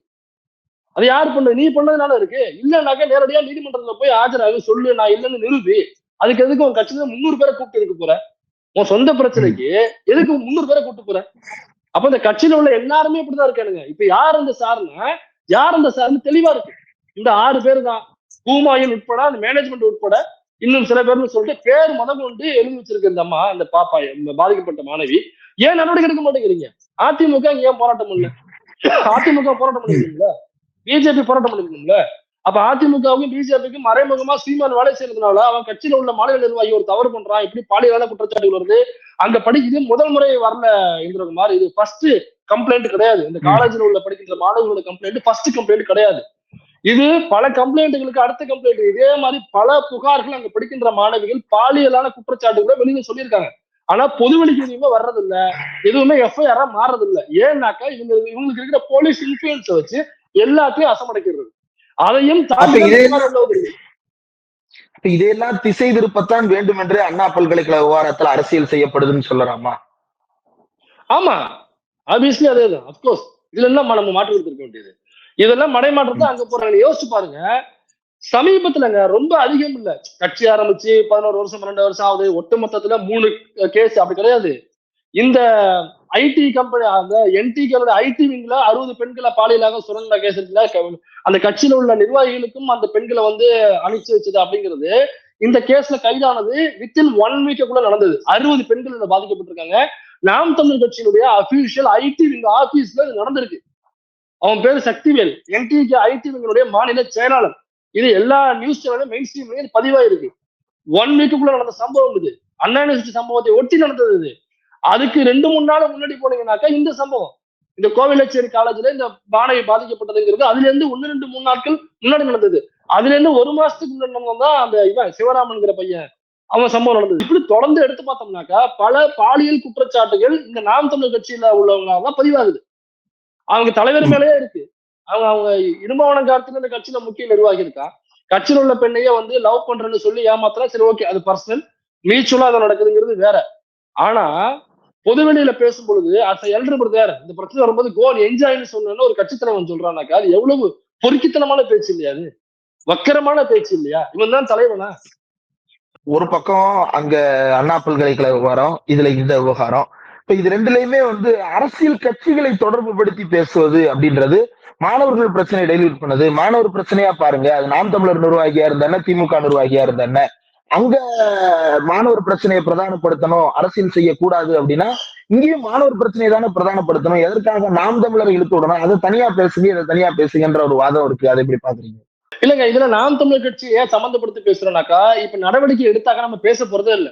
அது யார் பண்ணது? நீ பண்ணதுனால இருக்கு. இல்லைனாக்க நேரடியா நீதிமன்றத்துல போய் ஆஜராக. சொல்லு நான் இல்லைன்னு நிறுவி. அதுக்கு எதுக்கு உன் கட்சியில முந்நூறு பேரை கூப்பிட்டு இருக்க போற? உன் சொந்த பிரச்சனைக்கு எதுக்கு முந்நூறு பேரை கூப்பிட்டு போற? அப்ப இந்த கட்சியில உள்ள எல்லாருமே இப்படிதான் இருக்கானுங்க. இப்ப யார் அந்த சார்னா யார் அந்த சார்னு தெளிவா இருக்கு. இந்த ஆறு பேர் தான். பூமாயின் உட்பட அந்த மேனேஜ்மெண்ட் உட்பட இன்னும் சில பேர்னு சொல்லிட்டு பேர் மதம் கொண்டு எழுதி வச்சிருக்க இந்த அம்மா இந்த பாப்பா பாதிக்கப்பட்ட மாணவி ஏன் நடவடிக்கை எடுக்க மாட்டேங்கிறீங்க? அதிமுக ஏன் போராட்டம் பண்ணல அதிமுக போராட்டம் பண்ணிருக்கீங்களா பிஜேபி போராட்டம் பண்ணிருக்கீங்களா அப்ப அதிமுகவுக்கும் பிஜேபிக்கும் மறைமுகமா சீமான் வேலை செய்யறதுனால அவன் கட்சியில உள்ள மாநில நிர்வாகி ஒரு தவறு பண்றான். இப்படி பாலியலான குற்றச்சாட்டுகள் வருது. அங்க படிக்குது முதல் முறை வரல இந்திரகுமார். இது ஃபர்ஸ்ட் கம்ப்ளைண்ட் கிடையாது. இந்த காலேஜ்ல உள்ள படிக்கின்ற மாணவர்களோட கம்ப்ளைண்ட் ஃபர்ஸ்ட் கம்ப்ளைண்ட் கிடையாது. இது பல கம்ப்ளைண்ட்டுகளுக்கு அடுத்த கம்ப்ளைண்ட் இதே மாதிரி பல புகார்கள் அங்க படிக்கின்ற மாணவிகள் பாலியலான குற்றச்சாட்டுகளை வெளியில சொல்லியிருக்காங்க. ஆனா பொதுவெளிக்கு எதுவுமே வர்றது இல்ல எதுவுமே எஃப்ஐஆரா மாறது இல்ல ஏன்னாக்கா இவங்க இவங்களுக்கு இருக்கிற போலீஸ் இன்ஃபுளுன்ஸ வச்சு எல்லாத்தையும் அசமடைக்கிறது. அதையும் இதையெல்லாம் திசை திருப்பத்தான் வேண்டும் என்று அண்ணா பல்கலைக்கழக விவகாரத்துல அரசியல் செய்யப்படுதுன்னு சொல்லலாமா? ஆமா. ஆப்வியஸ்லி அதே தான் அப்கோர்ஸ் இதுல எல்லாம் நம்ம மாற்று இருக்க வேண்டியது? இதெல்லாம் மடைமாற்றத்தை அங்க போறாங்க யோசிச்சு பாருங்க. சமீபத்துலங்க ரொம்ப அதிகம் இல்ல. கட்சி ஆரம்பிச்சு பதினோரு வருஷம் பன்னெண்டு வருஷம் ஆகுது. ஒட்டு மொத்தத்துல மூணு கேஸ் அப்படி கிடையாது. இந்த ஐடி கம்பெனி அந்த என்டிகளோட ஐடி விங்ல அறுபது பெண்களை பாலியலாக சுரண்ட கேஸ் இருக்குல்ல அந்த கட்சியில உள்ள நிர்வாகிகளுக்கும் அந்த பெண்களை வந்து அனுப்பிச்சு வச்சது அப்படிங்கிறது இந்த கேஸ்ல கைதானது வித்தின் ஒன் வீக்குள்ள நடந்தது. அறுபது பெண்கள் பாதிக்கப்பட்டிருக்காங்க. நாம் தமிழ் கட்சியினுடைய அபிஷியல் ஐடி விங் ஆபீஸ்ல இது நடந்திருக்கு. அவன் பேரு சக்திவேல். என்டிகே ஐடி விங்களுடைய மாநில செயலாளர். இது எல்லா நியூஸ் சேனலும் மெயின் ஸ்ட்ரீம்லயும் பதிவாயிருக்கு. ஒன் வீக்குள்ள நடந்த சம்பவம் இது. அண்ணா யூனிவர்சிட்டி சம்பவத்தை ஒட்டி நடந்தது இது. அதுக்கு ரெண்டு மூணு நாள் முன்னாடி போனீங்கன்னாக்கா இந்த சம்பவம். இந்த கோவிலச்சேரி காலேஜ்ல இந்த பானை பாதிக்கப்பட்டதுங்கிறது அதுல இருந்து ஒன்னு ரெண்டு மூணு நாட்கள் முன்னாடி நடந்தது. அதுல இருந்து ஒரு மாசத்துக்கு முன்னாடி தான் அந்த இவன் சிவராமன்கிற பையன். அவன் சம்பவம் நடந்தது. இப்படி தொடர்ந்து எடுத்து பார்த்தோம்னாக்கா பல பாலியல் குற்றச்சாட்டுகள் இந்த நாம் தமிழ் கட்சியில உள்ளவங்க தான் பதிவாகுது. அவங்க தலைவர் மேலேயே இருக்கு. அவங்க அவங்க இடும்பவனம் காலத்துல இந்த கட்சியில முக்கிய நிர்வாகி இருக்கா கட்சியில் உள்ள பெண்ணையே வந்து லவ் பண்றேன்னு சொல்லி ஏமாத்தினா சரி ஓகே அது பர்சனல் மியூச்சுவலா அதை நடக்குதுங்கிறது வேற. ஆனா பொதுவெளியில பேசும் பொழுது அஸ் எல்டர் பிரதர் இந்த பிரச்சனை வரும்போது கோல் என்ஜாய்னு சொன்னா ஒரு கட்சித்தனவன் சொல்றானாக்கா அது எவ்வளவு பொறுக்கித்தனமான பேச்சு இல்லையா அது? வக்கரமான பேச்சு இல்லையா? இவன் தான் தலைவனா? ஒரு பக்கம் அங்க அண்ணா பல்கலைக்கழக விவகாரம் இதுல இந்த விவகாரம். இப்ப இது ரெண்டுலயுமே வந்து அரசியல் கட்சிகளை தொடர்பு படுத்தி பேசுவது அப்படின்றது மாணவர்கள் பிரச்சனை டெலிவரி பண்ணது. மாணவர் பிரச்சனையா பாருங்க அது நாம் தமிழர் நிர்வாகியா இருந்தேன்னா திமுக நிர்வாகியா இருந்தானே அங்க மாணவர் பிரச்சனையை பிரதானப்படுத்தணும் அரசியல் செய்யக்கூடாது அப்படின்னா இங்கேயும் மாணவர் பிரச்சனையை தானே பிரதானப்படுத்தணும். எதற்காக நாம் தமிழரை இழுத்து விடணும்? அதை தனியா பேசுங்க இதை தனியா பேசுங்கன்ற ஒரு வாதம் இருக்கு. அதை எப்படி பாக்குறீங்க? இல்லங்க இதுல நாம் தமிழர் கட்சி ஏன் சம்மந்தப்படுத்தி பேசுறோம்னாக்கா இப்ப நடவடிக்கை எடுத்தாக்க நம்ம பேச போறதே இல்ல.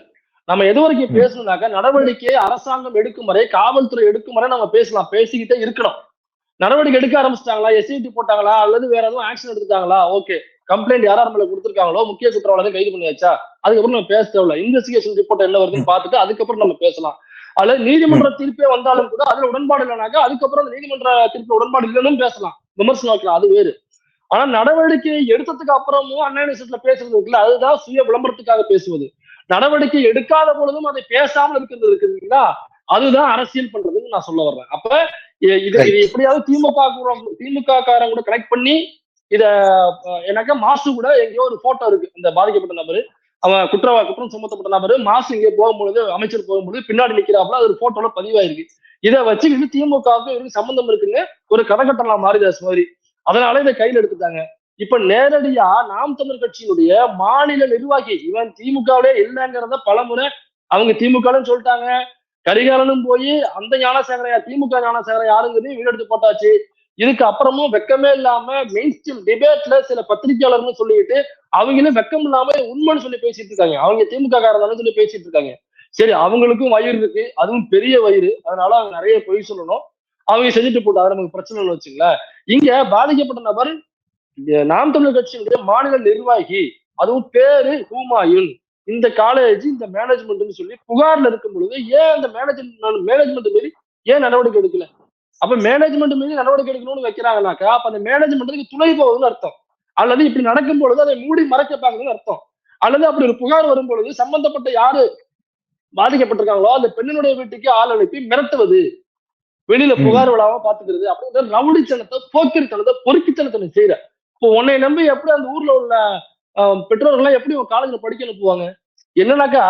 நம்ம எது வரைக்கும். பேசணும்னாக்கா நடவடிக்கை அரசாங்கம் எடுக்கும் வரை காவல்துறை எடுக்கும் வரை நம்ம பேசலாம் பேசிக்கிட்டே இருக்கணும். நடவடிக்கை எடுக்க ஆரம்பிச்சிட்டாங்களா? எஸ்ஐடி போட்டாங்களா? அல்லது வேற எதுவும் ஆக்ஷன் எடுத்துட்டாங்களா? ஓகே கம்ப்ளைண்ட் யார் யார் மேல கொடுத்துருக்காங்களோ முக்கிய குற்றவாளியை கைது பண்ணியாச்சா? அதுக்கப்புறம் நம்ம பேச தேவையில்ல. இன்வெஸ்டிகேஷன் ரிப்போர்ட் என்ன வருதுன்னு பார்த்துட்டு அதுக்கப்புறம் நம்ம பேசலாம். அல்லது நீதிமன்ற தீர்ப்பே வந்தாலும் கூட அதுல உடன்பாடு இல்லைனாக்கா அதுக்கப்புறம் அந்த நீதிமன்ற தீர்ப்பு உடன்பாடு இல்லைன்னு பேசலாம். விமர்சனம் வைக்கலாம் அது வேறு. ஆனா நடவடிக்கை எடுத்ததுக்கு அப்புறமும் யூனிவர்சிட்டியில பேசுறது இருக்குல்ல அதுதான் சுய விளம்பரத்துக்காக பேசுவது. நடவடிக்கை எடுக்காத பொழுதும் அதை பேசாமல் இருக்கிறது இருக்குங்களா அதுதான் அரசியல் பண்றதுன்னு நான் சொல்ல வர்றேன். அப்ப இது இது எப்படியாவது திமுக திமுக காரங்க கூட கனெக்ட் பண்ணி இத அஹ், எனக்கு மாசு கூட எங்கேயோ ஒரு போட்டோ இருக்கு. இந்த பாதிக்கப்பட்ட நபரு. அவன் குற்றவா குற்றம் சுமத்தப்பட்ட நபரு. மாசு இங்கே போகும்பொழுது அமைச்சர் போகும்பொழுது பின்னாடி நிக்கிறாப்புல அது ஒரு போட்டோல பதிவாயிருக்கு. இதை வச்சு இது திமுகவுக்கு இவருக்கு சம்பந்தம் இருக்குன்னு ஒரு கதை கட்டலாம் மாரிதாஸ் மாதிரி. அதனால இதை கையில் எடுத்துட்டாங்க. இப்ப நேரடியா நாம் தமிழ் கட்சியினுடைய மாநில நிர்வாகி இவன் திமுகவிலே இல்லைங்கிறத பலமுறை அவங்க திமுகன்னு சொல்லிட்டாங்க. கரிகாலனும் போய் அந்த ஞானசேகரையா திமுக ஞானசேகர வீடு வீடெடுத்து போட்டாச்சு. இதுக்கு அப்புறமும் வெக்கமே இல்லாம மெயின் ஸ்ட்ரீம் டிபேட்ல சில பத்திரிகையாளர்னு சொல்லிட்டு அவங்களும் வெக்கம் இல்லாம உண்மைன்னு சொல்லி பேசிட்டு இருக்காங்க. அவங்க திமுக காரதானு சொல்லி பேசிட்டு இருக்காங்க. சரி அவங்களுக்கும் வயிறு இருக்கு. அதுவும் பெரிய வயிறு. அதனால அவங்க நிறைய பொய் சொல்லணும். அவங்க செஞ்சுட்டு போட்டு அது நமக்கு பிரச்சனை இல்லை வச்சுங்களேன். இங்க பாதிக்கப்பட்ட நபர் நாம் தமிழர் கட்சியினுடைய மாநில நிர்வாகி. அதுவும் பேரு ஹூமாயூன். இந்த காலேஜ் இந்த மேனேஜ்மெண்ட்னு சொல்லி புகார்ல இருக்கும் பொழுது ஏன் அந்த மேனேஜ்மெண்ட் மேனேஜ்மெண்ட் மீறி ஏன் நடவடிக்கை எடுக்கல? அப்ப மேனேஜ்மெண்ட் மீறி நடவடிக்கை எடுக்கணும்னு வைக்கிறாங்கனாக்கா அப்ப அந்த மேனேஜ்மெண்ட்டுக்கு துணை போவதுன்னு அர்த்தம். அல்லது இப்படி நடக்கும் பொழுது அதை மூடி மறைக்க பார்க்கணும்னு அர்த்தம். அல்லது அப்படி ஒரு புகார் வரும் பொழுது சம்பந்தப்பட்ட யாரு பாதிக்கப்பட்டிருக்காங்களோ அந்த பெண்ணினுடைய வீட்டுக்கு ஆள் அனுப்பி மிரட்டுவது வெளியில. புகார் விழாம பாத்துக்கிறது அப்படிங்கிற ரவுடித்தனத்தை போக்கிரித்தனத்தை பொறுக்கித்தனத்தை செய்யற. இப்போ உன்னை நம்பி எப்படி அந்த ஊர்ல உள்ள பெற்றோர்கள்லாம் எப்படி உன் காலேஜ்ல படிக்க அனுப்புவாங்க? என்னன்னாக்கா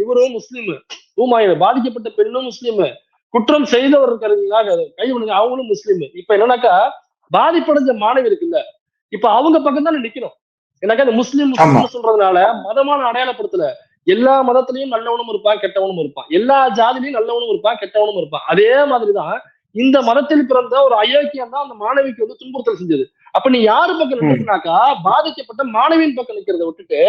இவரும் முஸ்லீம். ஊமாயிரம் பாதிக்கப்பட்ட பெண்ணும் முஸ்லீம். குற்றம் செய்தவர் இருக்காருங்களா கை விடுங்க அவங்களும் முஸ்லீம். இப்ப என்னன்னாக்கா பாதிப்படைஞ்ச மாணவி இருக்குல்ல இப்ப அவங்க பக்கம் தானே நிக்கணும். எனக்கா இந்த முஸ்லீம் முஸ்லீம் சொல்றதுனால மதமான அடையாளப்படுத்தல. எல்லா மதத்திலையும் நல்லவனும் இருப்பான் கெட்டவனும் இருப்பான். எல்லா ஜாதிலையும் நல்லவனும் இருப்பான் கெட்டவனும் இருப்பான். அதே மாதிரிதான் இந்த மதத்தில் பிறந்த ஒரு அயோக்கியம் தான் அந்த மாணவிக்கு வந்து துன்புறுத்தல் செஞ்சது. அப்ப நீ யாரு பக்கம் நின்றுனாக்கா பாதிக்கப்பட்ட மாணவியின் பக்கம் நிக்கிறத விட்டுட்டு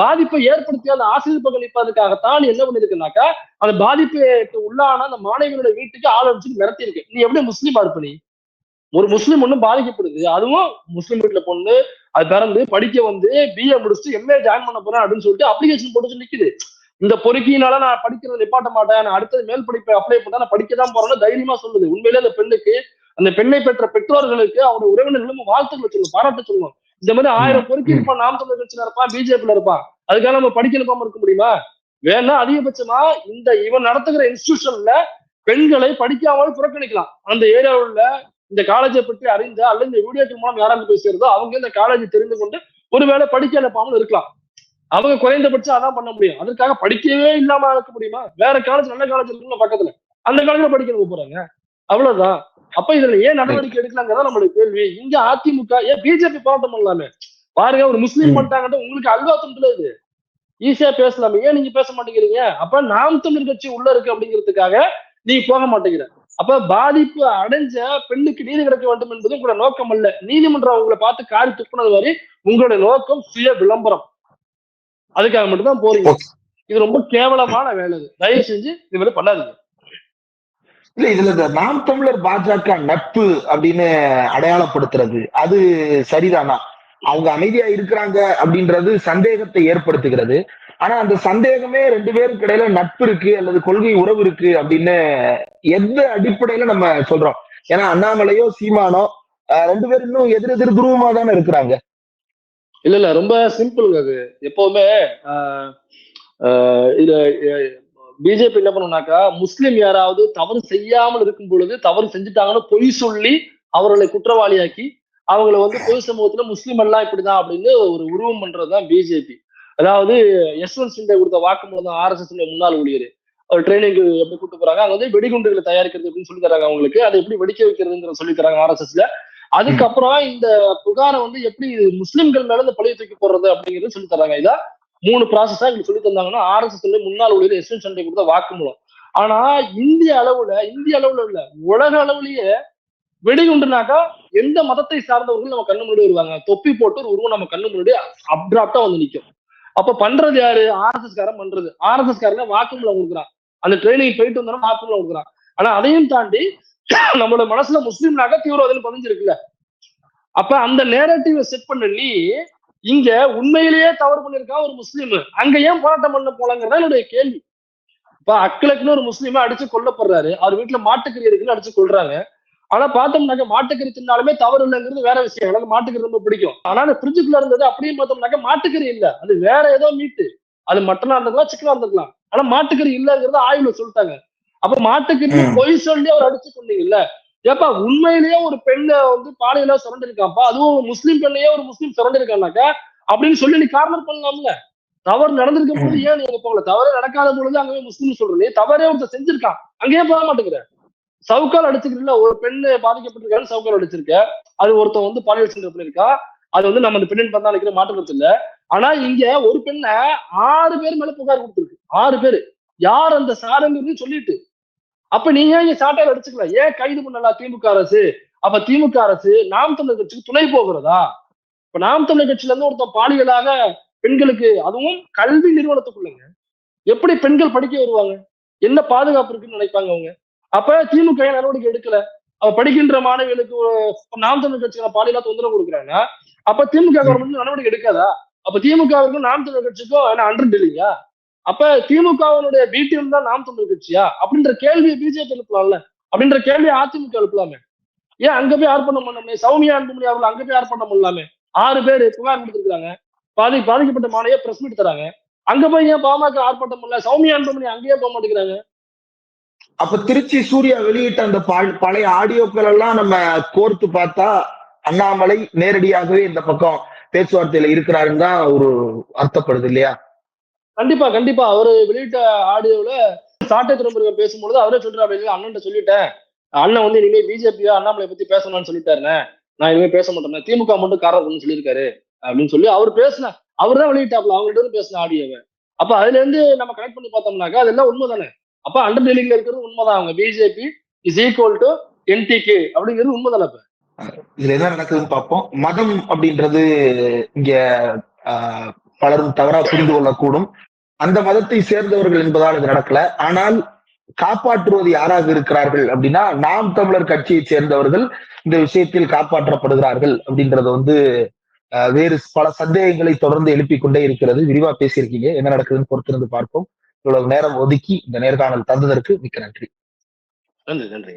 பாதிப்பை ஏற்படுத்திய அந்த ஆசிரியர் பக்கம் நிற்பதற்காகத்தான் நீ என்ன பண்ணிருக்குனாக்கா அந்த பாதிப்புக்கு உள்ளான அந்த மாணவியோட வீட்டுக்கு ஆள் அடிச்சு மிரட்டி இருக்கு நீ எப்படி முஸ்லீமா இருப்ப நீ? ஒரு முஸ்லீம் ஒன்றும் பாதிக்கப்படுது. அதுவும் முஸ்லீம் வீட்டுல பொண்ணு அது பிறந்து படிக்க வந்து பிஏ முடிச்சுட்டு எம்ஏ ஜாயின் பண்ண போறேன் அப்படின்னு சொல்லிட்டு அப்ளிகேஷன் போட்டு நிக்குது. இந்த பொறுக்கினால நான் படிக்கிறத நிப்பாட்ட மாட்டேன். நான் அடுத்தது மேல் படிப்பை அப்ளை பண்ணா நான் படிக்க தான் போறேன்னு தைரியமா சொல்லுது. உண்மையிலே அந்த பெண்ணுக்கு அந்த பெண்ணை பெற்ற பெற்றோர்களுக்கு அவருடைய உறவினர்களும் வாழ்த்துக்களை சொல்லணும் பாராட்ட சொல்லணும் இந்த மாதிரி ஆயிரம் பொறுக்கி இருப்பான் நாம் தமிழர் கட்சியில இருப்பான் பிஜேபியில இருப்பான் அதுக்காக நம்ம படிக்க நிற்காம இருக்க முடியுமா? வேணா அதிகபட்சமா இந்த இவன் நடத்துகிற இன்ஸ்டிடியூஷன்ல பெண்களை படிக்காமல் புறக்கணிக்கலாம். அந்த ஏரியாவில் உள்ள இந்த காலேஜை பற்றி அறிந்த அல்லது இந்த வீடியோக்கள் மூலம் யாராவது பேசுறதோ அவங்க இந்த காலேஜை தெரிந்து கொண்டு ஒருவேளை படிக்க அனுப்பாமல் இருக்கலாம். அவங்க குறைந்தபட்சம் அதான் பண்ண முடியும். அதற்காக படிக்கவே இல்லாம இருக்க முடியுமா? வேற காலேஜ் நல்ல காலேஜ் இருக்குல்ல பக்கத்துல. அந்த காலேஜ்ல படிக்க போறாங்க. அவ்வளவுதான். அப்ப இதுல ஏன் நடவடிக்கை எடுக்கலாங்கிறதா நம்மளுக்கு கேள்வி. இங்க அதிமுக ஏன் பிஜேபி போராட்டம் பண்ணலாமே? பாருங்க ஒரு முஸ்லீம் பண்ணிட்டாங்கன்ட்டு உங்களுக்கு அல்வா துண்டுல இது. ஈஸியா பேசலாமே. ஏன் நீங்க பேச மாட்டேங்கிறீங்க? அப்ப நாம் தமிழ் கட்சி உள்ள இருக்கு அப்படிங்கிறதுக்காக நீங்க போக மாட்டேங்கிற. அப்ப பாதிப்பு அடைஞ்ச பெண்ணுக்கு நீதி கிடைக்க வேண்டும் என்பது உங்களோட நோக்கம் அல்ல. நீதிமன்றம் உங்களை பார்த்து காரி துப்புனது வரை உங்களுடைய நோக்கம் சுய விளம்பரம். அதுக்காக மட்டும்தான் போறீங்க. இது ரொம்ப கேவலமான வேலை தயவு செஞ்சு இது மாதிரி பண்ணாதீங்க. இல்ல இதுல இந்த நாம் தமிழர் பாஜக நட்பு அப்படின்னு அடையாளப்படுத்துறது அது சரிதானா? அவங்க அமைதியா இருக்கிறாங்க அப்படின்றது சந்தேகத்தை ஏற்படுத்துகிறது. ஆனா அந்த சந்தேகமே ரெண்டு பேருக்கு இடையில நட்பு இருக்கு அல்லது கொள்கை உறவு இருக்கு அப்படின்னு எந்த அடிப்படையில நம்ம சொல்றோம்? ஏன்னா அண்ணாமலையோ சீமானோ ரெண்டு பேரும் இன்னும் எதிர் எதிர் துருவமா தானே இருக்கிறாங்க. இல்ல இல்ல ரொம்ப சிம்பிள் அது. எப்பவுமே இது பிஜேபி என்ன பண்ணுனாக்கா முஸ்லிம் யாராவது தவறு செய்யாமல் இருக்கும் பொழுது தவறு செஞ்சுட்டாங்கன்னு பொய் சொல்லி அவர்களை குற்றவாளியாக்கி அவங்கள வந்து பொது சமூகத்துல முஸ்லீம் எல்லாம் இப்படிதான் அப்படின்னு ஒரு உருவம் பண்றதுதான் பிஜேபி அதாவது யஸ்வந்த் சிண்டே கொடுத்த வாக்குமூலம் தான் ஆர்எஸ்எஸ் முன்னாள் ஊழியர். ஒரு ட்ரைனிங் எப்படி கூட்டு போறாங்க? அங்க வந்து வெடிகுண்டுகளை தயாரிக்கிறது அப்படின்னு சொல்லி தராங்க அவங்களுக்கு. அதை எப்படி வெடிக்க வைக்கிறதுங்கிற சொல்லி தராங்க ஆர்எஸ்எஸ்ல அதுக்கப்புறம் இந்த புகாரை வந்து எப்படி முஸ்லிம்கள் மேல இந்த பழைய தூக்கி போடுறது அப்படிங்கிறது சொல்லி தராங்க. இதா மூணு ப்ராசஸா இங்க சொல்லி தந்தாங்கன்னா ஆர்எஸ்எஸ் முன்னாள் ஊழியர் எஸ்என் சண்டை கொடுத்த வாக்குமூலம் ஆனா இந்திய அளவுல இந்திய அளவுல இல்ல உலக அளவுலயே வெடிகுண்டுனாக்கா எந்த மதத்தை சார்ந்தவர்கள் நம்ம கண்ணு முன்னாடி வருவாங்க? தொப்பி போட்டு ஒரு உருவம் நம்ம கண்ணு முன்னாடி அப்டிராப்டா வந்து நிற்கும் அப்ப பண்றது யாரு? ஆர்எஸ்எஸ் காரன் பண்றது. ஆர்எஸ்எஸ் காரங்க வாக்குமூலம் கொடுக்குறான். அந்த ட்ரைனிங் போயிட்டு வந்தோம்னா வாக்குமூலம் கொடுக்குறான். ஆனா அதையும் தாண்டி நம்மளோட மனசுல முஸ்லீம்னாக்க தீவிரவாதம் பதிஞ்சிருக்குல்ல. அப்ப அந்த நேரட்டிவ செட் பண்ண நீ இங்க உண்மையிலேயே தவறு பண்ணிருக்கான் ஒரு முஸ்லீம். அங்க ஏன் போராட்டம் பண்ண போலங்கிறதா என்னுடைய கேள்வி. இப்ப அக்களுக்குன்னு ஒரு முஸ்லீமா அடிச்சு கொல்லப்படுறாரு அவர் வீட்டுல மாட்டுக்கறி இருக்குன்னு அடிச்சு கொள்றாங்க ஆனா பார்த்தோம்னாக்க மாட்டுக்கறி தின்னாலுமே தவறு இல்லைங்கிறது வேற விஷயம். எனக்கு மாட்டுக்கறி ரொம்ப பிடிக்கும். ஆனா அந்த ஃப்ரிட்ஜுக்குள்ள இருந்தது அப்படியே பார்த்தோம்னாக்க மாட்டுக்கறி இல்ல. அது வேற ஏதோ மீட்டு அது மட்டனா இருந்திருக்கலாம் சிக்கனா இருந்திருக்கலாம். ஆனா மாட்டுக்கறி இல்லைங்கிறத ஆய்வுல சொல்லிட்டாங்க. அப்ப மாட்டுக்கறி பொய் சொல்லி அவர் அடிச்சு கொண்டீங்கல்ல. ஏப்பா உண்மையிலேயே ஒரு பெண்ணை வந்து பாலையில சுரண்டிருக்காப்பா? அதுவும் முஸ்லீம் பெண்ணையே ஒரு முஸ்லீம் சுரண்டிருக்கானாக்கா? அப்படின்னு சொல்லி நீ காரணம் பண்ணலாம்ல. தவறு நடந்திருக்கும் போது ஏன் நீங்க போகல? தவறு நடக்காத பொழுது அங்கேயே முஸ்லீம் சொல்றீங்க தவறே ஒருத்தர் செஞ்சிருக்கான் அங்கேயே போக மாட்டேங்கிற. சவுக்கால் அடிச்சுக்கிறீங்களா ஒரு பெண்ணு பாதிக்கப்பட்டிருக்காரு சவுக்கால் அடிச்சிருக்க. அது ஒருத்தன் வந்து பாலியல் சென்டர் பண்ணிருக்கா அது வந்து நம்ம அந்த பெண்ணின் பந்தா நினைக்கிற மாற்றம் இல்ல. ஆனா இங்க ஒரு பெண்ணை ஆறு பேர் மேல புகார் கொடுத்துருக்கு. ஆறு பேரு. யார் அந்த சாரங்கிறது சொல்லிட்டு அப்ப நீங்க இங்க சாட்டையில அடிச்சுக்கலாம் ஏன் கைது பண்ணலாம் திமுக அரசு? அப்ப திமுக அரசு நாம் தமிழர் கட்சிக்கு துணை போகிறதா? இப்ப நாம் தமிழர் கட்சியில இருந்து ஒருத்தன் பாலியலாக பெண்களுக்கு அதுவும் கல்வி நிறுவனத்துக்குள்ளங்க. எப்படி பெண்கள் படிக்க வருவாங்க? என்ன பாதுகாப்பு இருக்குன்னு நினைப்பாங்க அவங்க? அப்ப திமுக நடவடிக்கை எடுக்கல? அவ படிக்கின்ற மாணவிகளுக்கு நாம் தமிழர் கட்சிக்கான பாலியலா தொந்தரவு கொடுக்குறாங்க அப்ப திமுக கவர்மெண்ட் நடவடிக்கை எடுக்காதா? அப்ப திமுகவுக்கும் நாம் தமிழர் கட்சிக்கும் என்ன அன்று இல்லையா? அப்ப திமுகவினுடைய பிடிஎம் தான் நாம் தமிழ் கட்சியா? அப்படின்ற கேள்வியை பிஜேபி எழுப்பலாம்ல? அப்படின்ற கேள்வியை அதிமுக எழுப்பலாமே? ஏன் அங்க போய் ஆர்ப்பாட்டம் பண்ணாமே? சௌமியா அன்புமணி அவர்கள் அங்க போய் ஆர்ப்பாட்டம் பண்ணலாமே? ஆறு பேர் புகார் கொடுத்துருக்காங்க பாதி பாதிக்கப்பட்ட மாணவிய பிரஸ் மீட் தராங்க. அங்க போய் ஏன் பாமக ஆர்ப்பாட்டம் பண்ணல? சௌமியா அன்புமணி அங்கேயே போக மாட்டேங்கிறாங்க. அப்ப திருச்சி சூர்யா வெளியிட்ட அந்த பழைய ஆடியோக்கள் எல்லாம் நம்ம கோர்த்து பார்த்தா அண்ணாமலை நேரடியாகவே இந்த பக்கம் பேச்சுவார்த்தையில இருக்கிறாருன்னு தான் ஒரு அர்த்தப்படுது இல்லையா? கண்டிப்பா கண்டிப்பா. அவரு வெளியிட்ட ஆடியோல சாட்டை திரும்ப பேசும்பொழுது அவரே சொல்றாரு அண்ணன் சொல்லிட்டேன். அண்ணன் வந்து இனிமே பிஜேபியா அண்ணாமலை பத்தி பேசணும்னு சொல்லிட்டாருண்ணே. நான் இனிமே பேச மாட்டேன். திமுக மட்டும் காரணம் சொல்லியிருக்காரு. அப்படின்னு சொல்லி அவர் பேசின அவர் தான் வெளியிட்டாப்ல அவங்கள்ட்ட பேசின ஆடியோவை. அப்ப அதுல இருந்து நம்ம கனெக்ட் பண்ணி பார்த்தோம்னாக்கா அதெல்லாம் உண்மை தானே அப்ப அண்டர் டீலிங்ல இருக்கிறது உண்மைதான். அவங்க BJP is equal to NTK அப்படிங்கிறது உண்மைதானே இப்ப இதுல என்ன நடக்குதுன்னு பார்ப்போம். மதம் அப்படின்றது இங்க ஆஹ், பலரும் தவறா புரிந்து கொள்ளக்கூடும். அந்த மதத்தை சேர்ந்தவர்கள் என்பதால் இது நடக்கல. ஆனால் காப்பாற்றுவது யாராக இருக்கிறார்கள் அப்படின்னா நாம் தமிழர் கட்சியை சேர்ந்தவர்கள் இந்த விஷயத்தில் காப்பாற்றப்படுகிறார்கள் அப்படின்றது வந்து வேறு பல சந்தேகங்களை தொடர்ந்து எழுப்பிக் கொண்டே இருக்கிறது. விரிவா பேசியிருக்கீங்க. என்ன நடக்குதுன்னு பொறுத்திருந்து பார்ப்போம். இவ்வளவு நேரம் ஒதுக்கி இந்த நேர்காணல் தந்ததற்கு மிக்க நன்றி. நன்றி நன்றி.